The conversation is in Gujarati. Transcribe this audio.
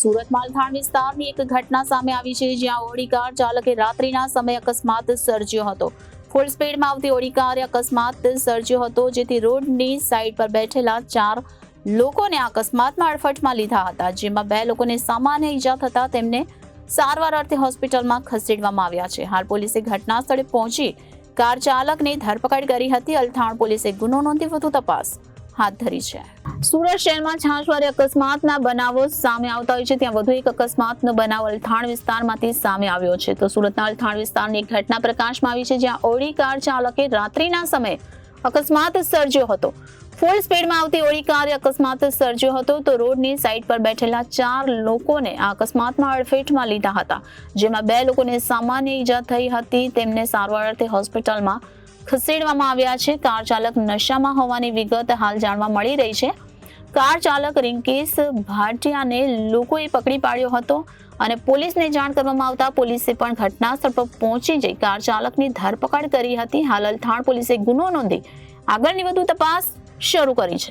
સુરત માલથાણ વિસ્તારની એક ઘટના સામે આવી છે, જ્યાં ઓડી કાર ચાલકે રાત્રિના સમયે અકસ્માત સર્જ્યો હતો. ફૂલ સ્પીડમાં આવતી ઓડી કારે અકસ્માત સર્જ્યો હતો, જેથી રોડની સાઈડ પર બેઠેલા ચાર લોકોને અકસ્માતમાં અડફટમાં લીધા હતા, જેમાં બે લોકોને સામાન્ય ઈજા થતા તેમને સારવાર અર્થે હોસ્પિટલમાં ખસેડવામાં આવ્યા છે. હાલ પોલીસે ઘટના સ્થળે પહોંચી કાર ચાલકની ધરપકડ કરી હતી. અલથાણ પોલીસે ગુનો નોંધી વધુ તપાસ હાથ ધરી છે. સુરત શહેરમાં છાશવારે અકસ્માતના બનાવો સામે આવતા હોય છે. ત્યાં વધુ એક અકસ્માતનો બનાવ અલથાણ વિસ્તારમાંથી સામે આવ્યો છે. તો સુરતના અલથાણ વિસ્તારની એક ઘટના પ્રકાશમાં આવી છે, જ્યાં ઓડી કાર ચાલકે રાત્રિના સમયે અકસ્માત સર્જ્યો હતો. ફૂલ સ્પીડમાં આવતી ઓડી કારે અકસ્માત સર્જ્યો હતો તો રોડની સાઈડ પર બેઠેલા ચાર લોકોને આ અકસ્માતમાં અડફેટમાં લીધા હતા. જેમાં બે લોકોને સામાન્ય ઈજા થઈ હતી. તેમને સારવાર અર્થે હોસ્પિટલમાં ખસેડવામાં આવ્યા છે. કાર ચાલક નશામાં હોવાની વિગત હાલ જાણવા મળી રહી છે. કાર ચાલક રિંકેશ ભાટિયાને લોકોએ પકડી પાડ્યો હતો અને પોલીસને જાણ કરવામાં આવતા પોલીસે પણ ઘટના સ્થળ પર પહોંચી જઈ કાર ચાલકની ધરપકડ કરી હતી. હાલ અલથાણ પોલીસે ગુનો નોંધી આગળની વધુ તપાસ શરૂ કરી છે.